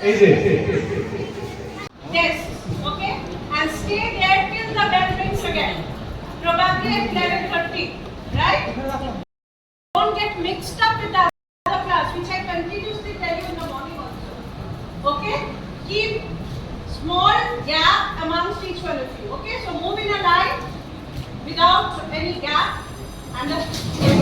এই যে Don't get mixed up with us. Small gap amongst each one of you. Okay? So move in a line without any gap. Understand?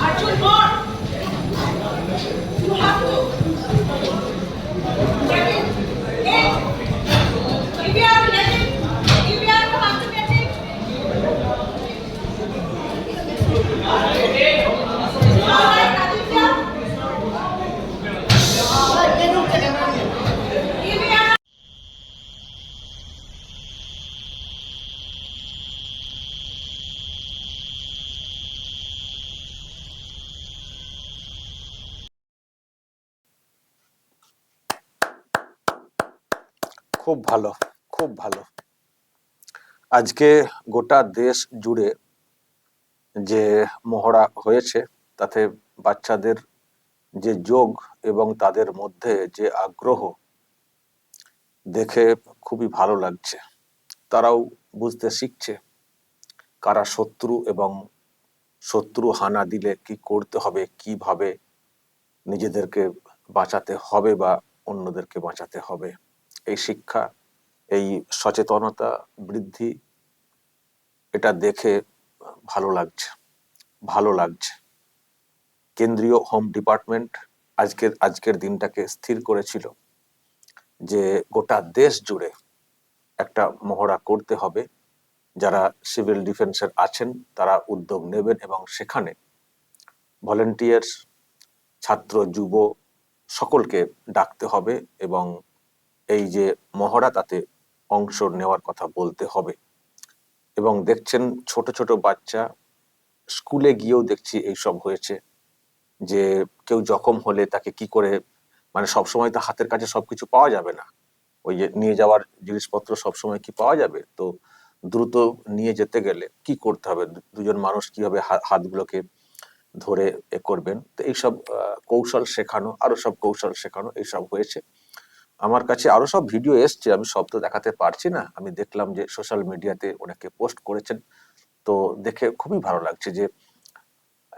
Arjun, more. You have to. খুব ভালো খুব ভালো। আজকে গোটা দেশ জুড়ে যে মহড়া হয়েছে, তাতে বাচ্চাদের যে যোগ এবং তাদের মধ্যে যে আগ্রহ দেখে খুবই ভালো লাগছে। তারাও বুঝতে শিখছে কারা শত্রু এবং শত্রু হানা দিলে কি করতে হবে, কীভাবে নিজেদেরকে বাঁচাতে হবে বা অন্যদেরকে বাঁচাতে হবে। এই শিক্ষা, এই সচেতনতা বৃদ্ধি, এটা দেখে ভালো লাগছে ভালো লাগছে। কেন্দ্রীয় হোম ডিপার্টমেন্ট আজকের আজকের দিনটাকে স্থির করেছিল যে গোটা দেশ জুড়ে একটা মহড়া করতে হবে। যারা সিভিল ডিফেন্সের আছেন, তারা উদ্যোগ নেবেন এবং সেখানে ভলেন্টিয়ার্স, ছাত্র, যুব সকলকে ডাকতে হবে এবং এই যে মহড়া, তাতে অংশ নেওয়ার কথা বলতে হবে। এবং দেখছেন ছোট ছোট বাচ্চা স্কুলে গিয়েও দেখছি এইসব হয়েছে, যে কেউ জখম হলে তাকে কি করে মানে সবসময় তো হাতের কাছে সবকিছু পাওয়া যাবে না। ওই যে নিয়ে যাওয়ার জিনিসপত্র সবসময় কি পাওয়া যাবে? তো দ্রুত নিয়ে যেতে গেলে কি করতে হবে? দুজন মানুষ কীভাবে হাতগুলোকে ধরে এ করবেন? তো এইসব কৌশল শেখানো, আরও সব কৌশল শেখানো, এইসব হয়েছে। আমার কাছে আরও সব ভিডিও এসছে, আমি সব তো দেখাতে পারছি না। আমি দেখলাম যে সোশ্যাল মিডিয়াতে অনেকে পোস্ট করেছেন। তো দেখে খুবই ভালো লাগছে যে,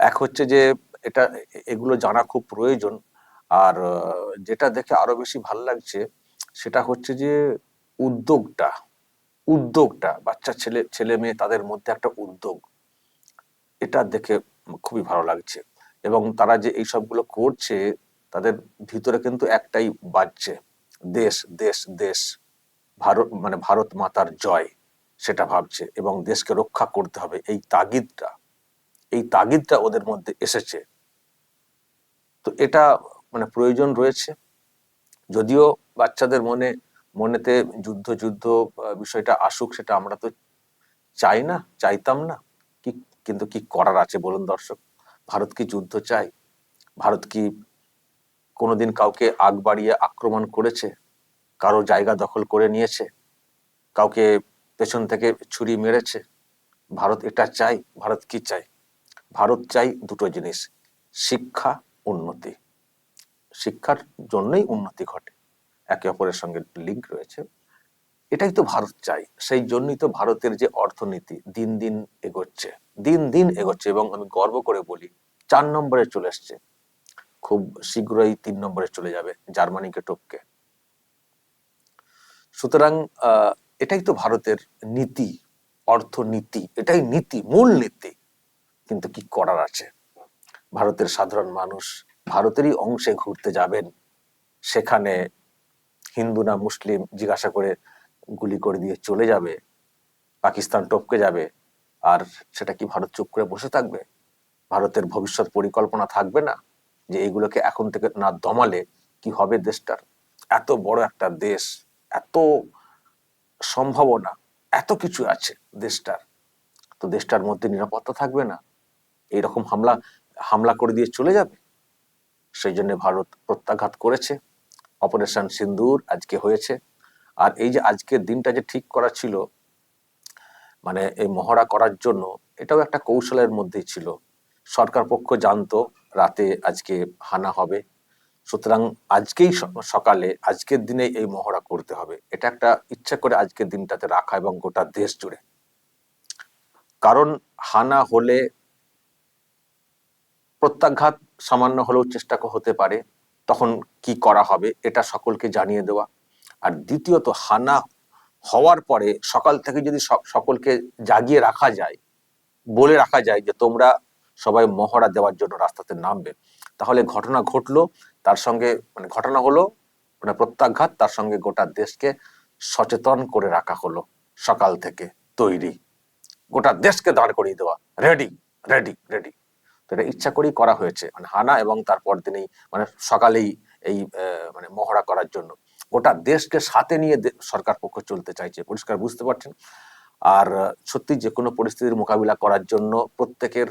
এক হচ্ছে যে এটা, এগুলো জানা খুব প্রয়োজন। আর, যেটা দেখে আরও বেশি ভালো লাগছে, সেটা হচ্ছে যে উদ্যোগটা উদ্যোগটা, বাচ্চা ছেলে ছেলে মেয়ে তাদের মধ্যে একটা উদ্যোগ। এটা দেখে খুবই ভালো লাগছে। এবং তারা যে এই সবগুলো করছে, তাদের ভিতরে কিন্তু একটাই বাজছে। দেশ দেশ দেশ, ভারত মানে ভারত মাতার জয়, সেটা ভাবছে এবং দেশকে রক্ষা করতে হবে। এই তাগিদটা এই তাগিদটা ওদের মধ্যে এসেছে। তো এটা মানে প্রয়োজন রয়েছে। যদিও বাচ্চাদের মনে, মনেতে যুদ্ধ যুদ্ধ বিষয়টা আসুক, সেটা আমরা তো চাই না, চাইতাম না। কি, কিন্তু কি করার আছে বলুন দর্শক? ভারত কি যুদ্ধ চাই ভারত কি কোনোদিন কাউকে আগ বাড়িয়ে আক্রমণ করেছে, কারও জায়গা দখল করে নিয়েছে, কাউকে পেছন থেকে ছুরি মেরেছে, ভারত এটা চাই ভারত কি চাই ভারত চাই দুটো জিনিস, শিক্ষা, উন্নতি। শিক্ষার জন্যই উন্নতি ঘটে, একে অপরের সঙ্গে লিঙ্ক রয়েছে। এটাই তো ভারত চাই সেই জন্যই তো ভারতের যে অর্থনীতি দিন দিন এগোচ্ছে, দিন দিন এগোচ্ছে এবং আমি গর্ব করে বলি, চার নম্বরে চলে এসছে খুব শীঘ্রই তিন নম্বরে চলে যাবে জার্মানিকে টপকে। সুতরাং এটাই তো ভারতের নীতি, অর্থনীতি, এটাই নীতি, মূল নীতি। কিন্তু কি করার আছে? ভারতের সাধারণ মানুষ ভারতেরই অংশে ঘুরতে যাবেন, সেখানে হিন্দু না মুসলিম জিজ্ঞাসা করে গুলি করে দিয়ে চলে যাবে, পাকিস্তান টপকে যাবে, আর সেটা কি ভারত চুপ করে বসে থাকবে? ভারতের ভবিষ্যৎ পরিকল্পনা থাকবে না? যে এগুলোকে এখন থেকে না দমালে কি হবে দেশটার? এত বড় একটা দেশ, এত সম্ভাবনা, এত কিছু আছে দেশটার। তো দেশটার মধ্যে নিরাপত্তা থাকবে না। এইরকম হামলা হামলা করে দিয়ে চলে যাবে। সেই জন্য ভারত প্রত্যাঘাত করেছে। অপারেশন সিন্দুর আজকে হয়েছে। আর এই যে আজকের দিনটা যে ঠিক করা ছিল মানে এই মহড়া করার জন্য, এটাও একটা কৌশলের মধ্যেই ছিল। সরকার পক্ষ জানতো রাতে আজকে হানা হবে। সুতরাং আজকেই সকালে আজকের দিনে এই মহড়া করতে হবে। এটা একটা ইচ্ছা করে আজকের দিনটাতে রাখা এবং গোটা দেশ জুড়ে। কারণ হানা হলে প্রত্যাঘাত সামান্য হলেও চেষ্টা হতে পারে। তখন কি করা হবে এটা সকলকে জানিয়ে দেওয়া। আর দ্বিতীয়ত হানা হওয়ার পরে সকাল থেকে যদি সকলকে জাগিয়ে রাখা যায়, বলে রাখা যায় যে তোমরা সবাই মহড়া দেওয়ার জন্য রাস্তাতে নামবে। তাহলে ঘটনা ঘটলো, তার সঙ্গে মানে ঘটনা হলো মানে প্রত্যাঘাত, তার সঙ্গে গোটা দেশকে সচেতন করে রাখা হলো সকাল থেকে তৈরি। গোটা দেশকে দাঁড় করিয়ে দেওয়া। রেডি রেডি রেডি তো এটা ইচ্ছা করেই করা হয়েছে। মানে হানা এবং তারপর দিনেই মানে সকালেই এই মানে মহড়া করার জন্য। গোটা দেশকে সাথে নিয়ে সরকার পক্ষ চলতে চাইছে। পরিষ্কার বুঝতে পারছেন? আর সত্যি যে কোনো পরিস্থিতির মোকাবিলা করার জন্য প্রত্যেকের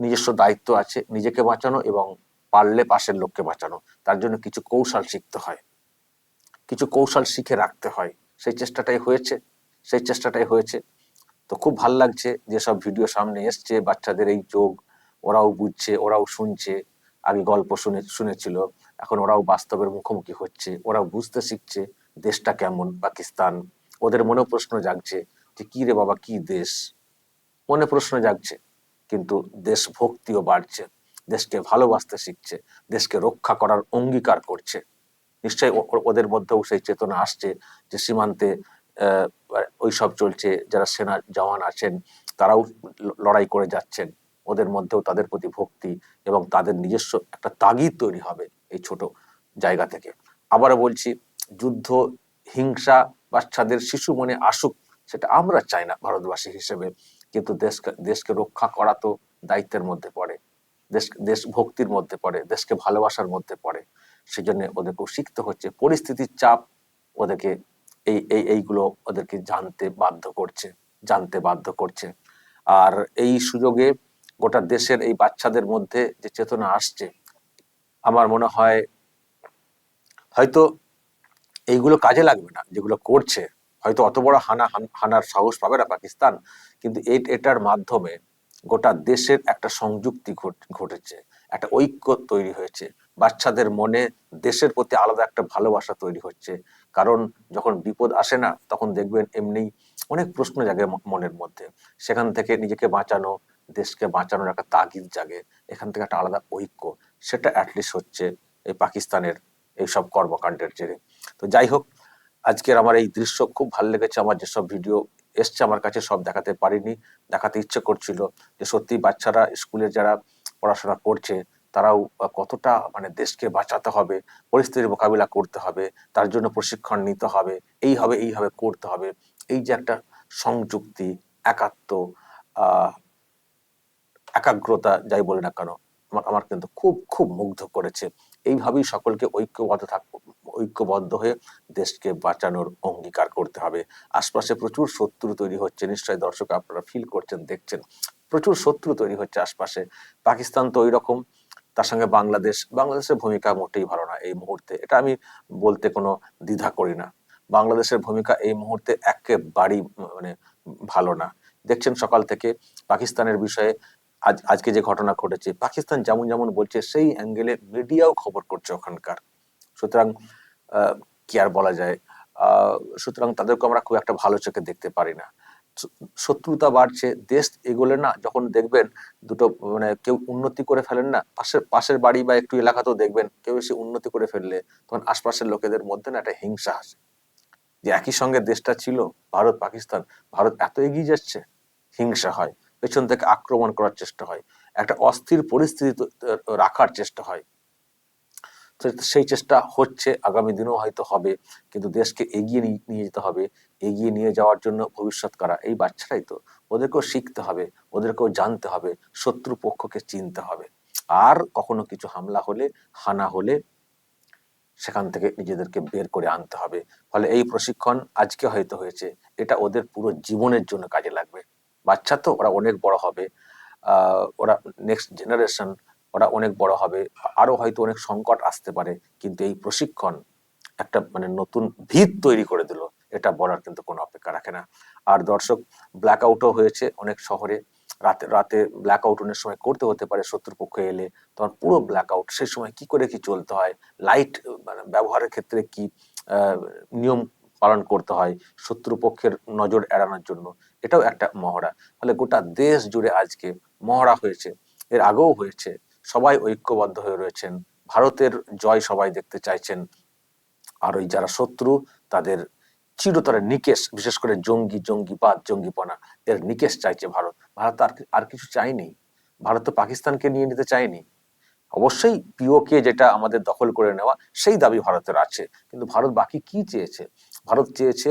নিজস্ব দায়িত্ব আছে, নিজেকে বাঁচানো এবং পারলে পাশের লোককে বাঁচানো। তার জন্য কিছু কৌশল শিখতে হয়। কিছু কৌশল শিখে রাখতে হয়। সেই চেষ্টাটাই হয়েছে, সেই চেষ্টাটাই হয়েছে। তো খুব ভালো লাগছে যেসব ভিডিও সামনে এসছে, বাচ্চাদের এই যোগ, ওরাও বুঝছে, ওরাও শুনছে। আগে গল্প শুনে, শুনেছিল, এখন ওরাও বাস্তবের মুখোমুখি হচ্ছে, ওরাও বুঝতে শিখছে দেশটা কেমন, পাকিস্তান। ওদের মনেও প্রশ্ন জাগছে যে, কি রে বাবা, কি দেশ? মনে প্রশ্ন জাগছে। কিন্তু দেশভক্তিও বাড়ছে, দেশকে ভালোবাসতে শিখছে, দেশকে রক্ষা করার অঙ্গীকার করছে। নিশ্চয়ই ওদের মধ্যেও সেই চেতনা আসছে যে সীমান্তে ওই সব চলছে, যারা সেনা জওয়ান আছেন, তারাও লড়াই করে যাচ্ছেন। ওদের মধ্যেও তাদের প্রতি ভক্তি এবং তাদের নিজস্ব একটা তাগিদ তৈরি হবে এই ছোট জায়গা থেকে। আবারও বলছি, যুদ্ধ, হিংসা, বাচ্চাদের শিশু মনে আসুক, সেটা আমরা চাই না ভারতবাসী হিসেবে। কিন্তু দেশকে দেশকে রক্ষা করা তো দায়িত্বের মধ্যে পড়ে। দেশ দেশ ভক্তির মধ্যে পড়ে, দেশকে ভালোবাসার মধ্যে পড়ে। সেই জন্য ওদেরকেও শিখতে হচ্ছে, পরিস্থিতির চাপ ওদেরকে এই এই, এইগুলো ওদেরকে জানতে বাধ্য করছে, জানতে বাধ্য করছে। আর এই সুযোগে গোটা দেশের এই বাচ্চাদের মধ্যে যে চেতনা আসছে, আমার মনে হয় হয়তো এইগুলো কাজে লাগবে না, যেগুলো করছে। হয়তো অত বড় হানা, হান- হানার সাহস পাবে না পাকিস্তান, কিন্তু এটার মাধ্যমে গোটা দেশের একটা সংযুক্তি ঘট- ঘটেছে, একটা ঐক্য তৈরি হয়েছে। বাচ্চাদের মনে দেশের প্রতি আলাদা একটা ভালোবাসা তৈরি হচ্ছে। কারণ যখন বিপদ আসে না, তখন দেখবেন এমনি অনেক প্রশ্ন জাগে মনের মধ্যে। সেখান থেকে নিজেকে বাঁচানো, দেশকে বাঁচানোর একটা তাগিদ জাগে, এখান থেকে একটা আলাদা ঐক্য। সেটা অ্যাটলিস্ট হচ্ছে এই পাকিস্তানের এইসব কর্মকাণ্ডের জেরে। তো যাই হোক আজকের আমার এই দৃশ্য খুব ভালো লেগেছে। আমার যেসব ভিডিও এসছে আমার কাছে সব দেখাতে পারিনি, দেখাতে ইচ্ছে করছিল যে সত্যি বাচ্চারা স্কুলে যারা পড়াশোনা করছে, তারাও কতটা মানে দেশকে বাঁচাতে হবে, পরিস্থিতির মোকাবিলা করতে হবে, তার জন্য প্রশিক্ষণ নিতে হবে, এই হবে এই হবে, করতে হবে। এই যে একটা সংযুক্তি, একাত্ম একাগ্রতা যাই বলি না কেন আমার কিন্তু খুব খুব মুগ্ধ করেছে। এইভাবেই সকলকে ঐক্যবদ্ধ থাক, ঐক্যবদ্ধ হয়ে দেশকে বাঁচানোর অঙ্গীকার করতে হবে। আশপাশে প্রচুর শত্রু তৈরি হচ্ছে। নিশ্চয়ই দর্শক আপনারা ফিল করছেন, দেখছেন। প্রচুর শত্রু তৈরি হচ্ছে আশপাশে। পাকিস্তান তো ওই রকম তার সঙ্গে বাংলাদেশ। বাংলাদেশের ভূমিকা মোটেই ভালো না এই মুহূর্তে। এটা আমি বলতে কোনো দ্বিধা করি না। বাংলাদেশের ভূমিকা এই মুহূর্তে একেবারেই মানে ভালো না। দেখছেন সকাল থেকে পাকিস্তানের বিষয়ে আজ, আজকে যে ঘটনা ঘটেছে, পাকিস্তান যেমন যেমন বলছে, সেই অ্যাঙ্গেলে মিডিয়াও খবর করছে ওখানকার। সুতরাং কি আর বলা যায়? সুতরাং তাদেরকে আমরা খুব একটা ভালো চোখে দেখতে পারি না। শত্রুতা বাড়ছে, দেশ এগোলে না, যখন দেখবেন দুটো মানে কেউ উন্নতি করে ফেলেন না, পাশের পাশের বাড়ি বা একটু এলাকাতেও দেখবেন কেউ এসে উন্নতি করে ফেললে, তখন আশপাশের লোকেদের মধ্যে না একটা হিংসা আসে। যে একই সঙ্গে দেশটা ছিল ভারত পাকিস্তান ভারত এত এগিয়ে যাচ্ছে, হিংসা হয়। পেছন থেকে আক্রমণ করার চেষ্টা হয়। একটা অস্থির পরিস্থিতি রাখার চেষ্টা হয়। সেই চেষ্টা হচ্ছে, আগামী দিনেও হয়তো হবে, কিন্তু দেশকে এগিয়ে নিয়ে যেতে হবে। এগিয়ে নিয়ে যাওয়ার জন্য ভবিষ্যৎ করা? এই বাচ্চারাই তো। ওদেরকেও শিখতে হবে, ওদেরকেও জানতে হবে, শত্রু পক্ষকে চিনতে হবে। আর কখনো কিছু হামলা হলে, হানা হলে, সেখান থেকে নিজেদেরকে বের করে আনতে হবে। ফলে এই প্রশিক্ষণ আজকে হয়তো হয়েছে। এটা ওদের পুরো জীবনের জন্য কাজে লাগবে। বাচ্চা তো ওরা অনেক বড় হবে। ওরা নেক্সট জেনারেশন ওরা অনেক বড় হবে। আরও হয়তো অনেক সংকট আসতে পারে, কিন্তু এই প্রশিক্ষণ একটা মানে নতুন ভিত তৈরি করে দিল, এটা বলার কিন্তু কোনো অপেক্ষা রাখে না। আর দর্শক ব্ল্যাক আউটও হয়েছে অনেক শহরে। রাতে রাতে ব্ল্যাক আউট অনেক সময় করতে হতে পারে, শত্রুপক্ষ এলে। তখন পুরো ব্ল্যাক আউট সেই সময় কি করে কি চলতে হয়? লাইট মানে ব্যবহারের ক্ষেত্রে কি নিয়ম পালন করতে হয় শত্রুপক্ষের নজর এড়ানোর জন্য। এটাও একটা মহড়া। ফলে গোটা দেশ জুড়ে আজকে মহড়া হয়েছে। এর আগেও হয়েছে। সবাই ঐক্যবদ্ধ হয়ে রয়েছেন। ভারতের জয় সবাই দেখতে চাইছেন। আর ওই যারা শত্রু, তাদের চিরতরে নিকেশ, বিশেষ করে জঙ্গি, জঙ্গিবাদ, জঙ্গিপনা, এর নিকেশ চাইছে ভারত। ভারত আর আর কিছু চায়নি। ভারত তো পাকিস্তানকে নিয়ে নিতে চায়নি। অবশ্যই পিওকে যেটা আমাদের দখল করে নেওয়া, সেই দাবি ভারতের আছে। কিন্তু ভারত বাকি কি চেয়েছে? ভারত চেয়েছে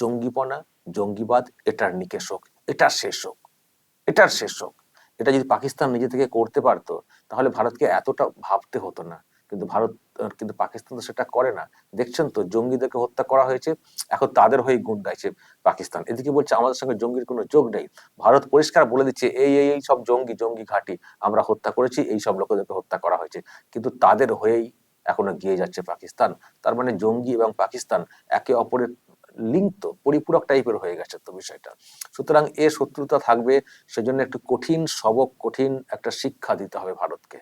জঙ্গিপনা, জঙ্গিবাদ, এটার নিকেশ হোক এটার শেষ হোক এটার শেষ হোক এটা যদি পাকিস্তান নিজে থেকে করতে পারতো, তাহলে ভারতকে এতটা ভাবতে হতো না। কিন্তু ভারত কিন্তু পাকিস্তান তো সেটা করে না। দেখছেন তো, জঙ্গিদেরকে হত্যা করা হয়েছে, এখন তাদের হয়ে গুণ গাইছে পাকিস্তান। এদিকে বলছে, আমাদের সঙ্গে জঙ্গির কোনো যোগ নেই। ভারত পরিষ্কার বলে দিচ্ছে এই এই সব জঙ্গি জঙ্গি ঘাঁটি আমরা হত্যা করেছি, এই সব লোকেদেরকে হত্যা করা হয়েছে। কিন্তু তাদের হয়েই এখনও গিয়ে যাচ্ছে পাকিস্তান। তার মানে জঙ্গি এবং পাকিস্তান একে অপরের লিঙ্ক তো, পরিপূরক টাইপের হয়ে গেছে তো বিষয়টা। সুতরাং এ শত্রুতা থাকবে, সেজন্য একটু কঠিন, সবক কঠিন একটা শিক্ষা দিতে হবে ভারতকে।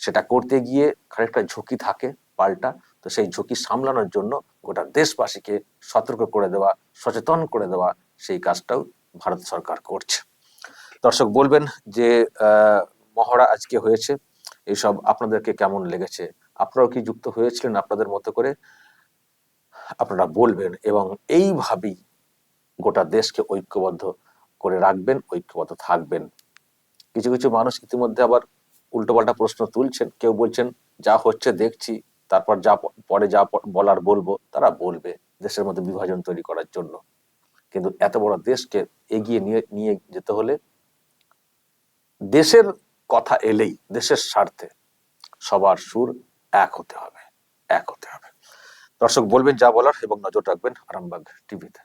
সেটা করতে গিয়ে খানিকটা ঝুঁকি থাকে পাল্টা, তো সেই ঝুঁকি সামলানোর জন্য গোটা দেশবাসীকে সতর্ক করে দেওয়া, সচেতন করে দেওয়া সেই কাজটাও ভারত সরকার করছে। দর্শক বলবেন যে মহড়া আজকে হয়েছে। এইসব আপনাদেরকে কেমন লেগেছে? আপনারাও কি যুক্ত হয়েছিলেন আপনাদের মতো করে? আপনারা বলবেন এবং এইভাবেই গোটা দেশকে ঐক্যবদ্ধ করে রাখবেন, ঐক্যবদ্ধ থাকবেন। কিছু কিছু মানুষ ইতিমধ্যে আবার উল্টোপাল্টা প্রশ্ন তুলছেন। কেউ বলছেন, যা হচ্ছে দেখছি, তারপর যা পরে যা বলার বলব, তারা বলবে দেশের মধ্যে বিভাজন তৈরি করার জন্য। কিন্তু এত বড় দেশকে এগিয়ে নিয়ে নিয়ে যেতে হলে দেশের কথা এলেই দেশের স্বার্থে সবার সুর এক হতে হবে, এক হতে হবে। দর্শক বলবেন যা বলার এবং নজর রাখবেন আরামবাগ টিভিতে।